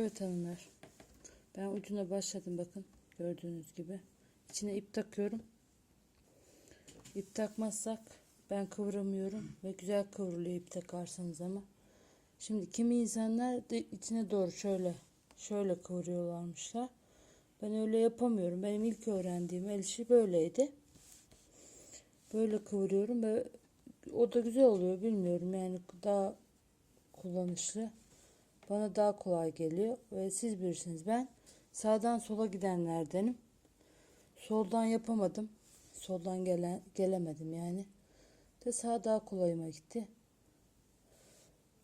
Evet hanımlar. Ben ucuna başladım bakın. Gördüğünüz gibi. İçine ip takıyorum. İp takmazsak ben kıvıramıyorum ve güzel kıvrılıyor ip takarsanız ama. Şimdi kimi insanlar da içine doğru şöyle şöyle kıvırıyorlarmışlar. Ben öyle yapamıyorum. Benim ilk öğrendiğim el işi böyleydi. Böyle kıvırıyorum ve o da güzel oluyor bilmiyorum yani daha kullanışlı. Bana daha kolay geliyor ve siz bilirsiniz ben sağdan sola gidenlerdenim. Soldan yapamadım. Soldan gele, gelemedim yani. De sağ daha kolayıma gitti.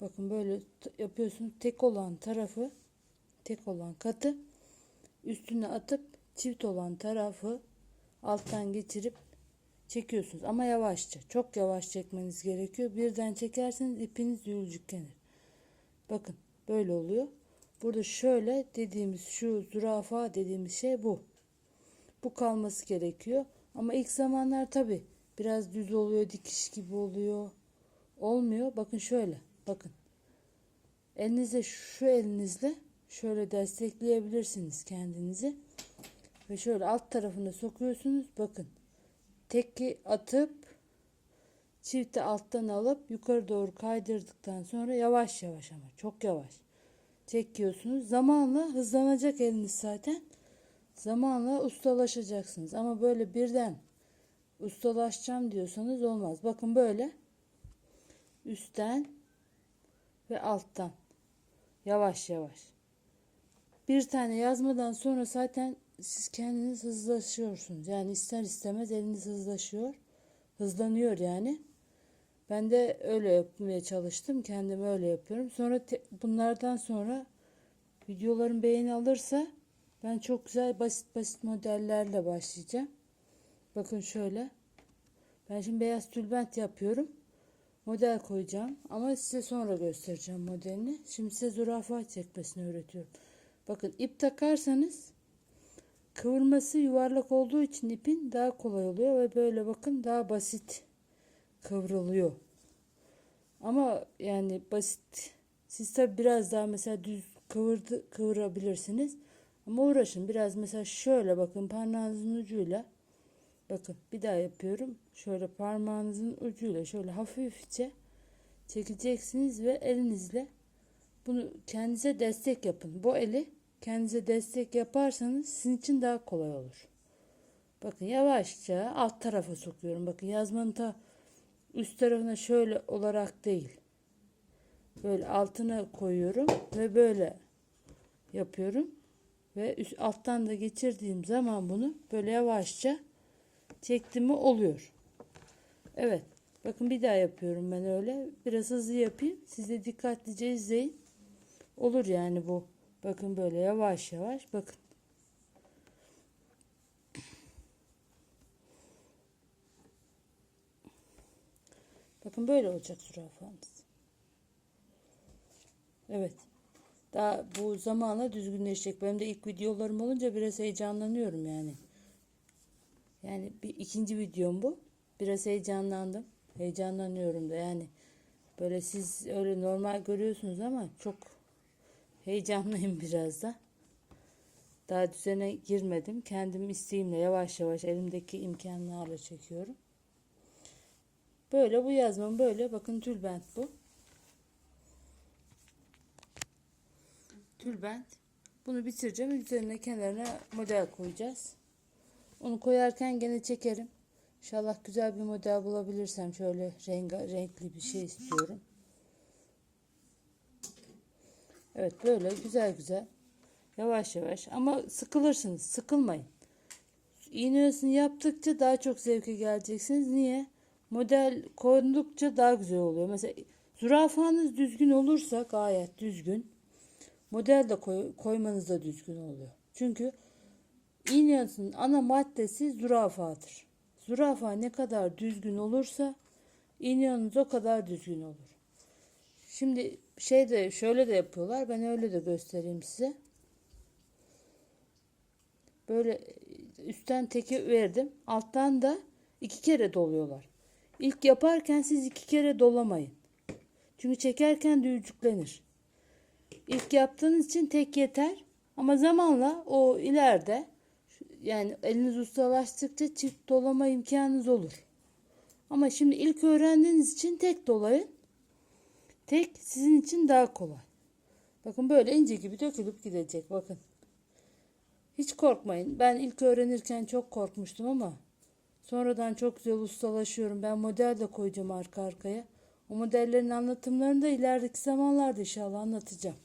Bakın böyle yapıyorsunuz. Tek olan tarafı tek olan katı üstüne atıp çift olan tarafı alttan geçirip çekiyorsunuz ama yavaşça. Çok yavaş çekmeniz gerekiyor. Birden çekerseniz ipiniz yürücüklenir. Bakın böyle oluyor. Burada şöyle dediğimiz şu zürafa dediğimiz şey bu. Bu kalması gerekiyor. Ama ilk zamanlar tabi biraz düz oluyor, dikiş gibi oluyor. Olmuyor. Bakın şöyle. Bakın. Elinizle şu elinizle şöyle destekleyebilirsiniz kendinizi. Ve şöyle alt tarafına sokuyorsunuz. Bakın. Teki atıp çifti alttan alıp yukarı doğru kaydırdıktan sonra yavaş yavaş ama çok yavaş çekiyorsunuz. Zamanla hızlanacak eliniz zaten. Zamanla ustalaşacaksınız. Ama böyle birden ustalaşacağım diyorsanız olmaz. Bakın böyle üstten ve alttan yavaş yavaş. Bir tane yazmadan sonra zaten siz kendiniz hızlaşıyorsunuz. Yani ister istemez eliniz hızlaşıyor. Hızlanıyor yani. Ben de öyle yapmaya çalıştım. Kendim öyle yapıyorum. Sonra te- bunlardan sonra videolarım beğeni alırsa ben çok güzel basit basit modellerle başlayacağım. Bakın şöyle. Ben şimdi beyaz tülbent yapıyorum. Model koyacağım ama size sonra göstereceğim modelini. Şimdi size zürafa çekmesini öğretiyorum. Bakın ip takarsanız kıvırması yuvarlak olduğu için ipin daha kolay oluyor ve böyle bakın daha basit kıvrılıyor. Ama yani basit. Siz tabi biraz daha mesela düz kıvırdı, kıvırabilirsiniz. Ama uğraşın biraz mesela şöyle bakın parmağınızın ucuyla bakın bir daha yapıyorum. Şöyle parmağınızın ucuyla şöyle hafifçe çekeceksiniz ve elinizle bunu kendinize destek yapın. Bu eli kendinize destek yaparsanız sizin için daha kolay olur. Bakın yavaşça alt tarafa sokuyorum. Bakın yazmanın ta üst tarafına şöyle olarak değil. Böyle altına koyuyorum ve böyle yapıyorum. Ve üst, alttan da geçirdiğim zaman bunu böyle yavaşça çektim oluyor. Evet. Bakın bir daha yapıyorum ben öyle. Biraz hızlı yapayım. Siz de dikkatlice izleyin. Olur yani bu. Bakın böyle yavaş yavaş. Bakın. Bakın böyle olacak zürafamız. Evet. Daha bu zamanla düzgünleşecek. Benim de ilk videolarım olunca biraz heyecanlanıyorum yani. Yani bir ikinci videom bu. Biraz heyecanlandım. Heyecanlanıyorum da yani. Böyle siz öyle normal görüyorsunuz ama çok heyecanlıyım biraz da. Daha düzene girmedim. Kendim isteğimle yavaş yavaş elimdeki imkanlarla çekiyorum. Böyle bu yazmam böyle. Bakın tülbent bu. Tülbent. Bunu bitireceğim. Üzerine kenarına model koyacağız. Onu koyarken gene çekerim. İnşallah güzel bir model bulabilirsem şöyle renga, renkli bir şey istiyorum. Evet böyle güzel güzel. Yavaş yavaş ama sıkılırsınız. Sıkılmayın. İğnesini yaptıkça daha çok zevke geleceksiniz. Niye? Model koydukça daha güzel oluyor. Mesela zürafanız düzgün olursa gayet düzgün. Model de koy, koymanız da düzgün oluyor. Çünkü İğnesinin ana maddesi zürafadır. Zürafa ne kadar düzgün olursa iğneniz o kadar düzgün olur. Şimdi şey de şöyle de yapıyorlar. Ben öyle de göstereyim size. Böyle üstten teki verdim. Alttan da iki kere doluyorlar. İlk yaparken siz iki kere dolamayın. Çünkü çekerken düğücüklenir. İlk yaptığınız için tek yeter. Ama zamanla o ileride yani eliniz ustalaştıkça çift dolama imkanınız olur. Ama şimdi ilk öğrendiğiniz için tek dolayın. Tek sizin için daha kolay. Bakın böyle ince gibi dökülüp gidecek bakın. Hiç korkmayın. Ben ilk öğrenirken çok korkmuştum ama sonradan çok güzel ustalaşıyorum. Ben model de koyacağım arka arkaya. O modellerin anlatımlarını da ilerideki zamanlarda inşallah anlatacağım.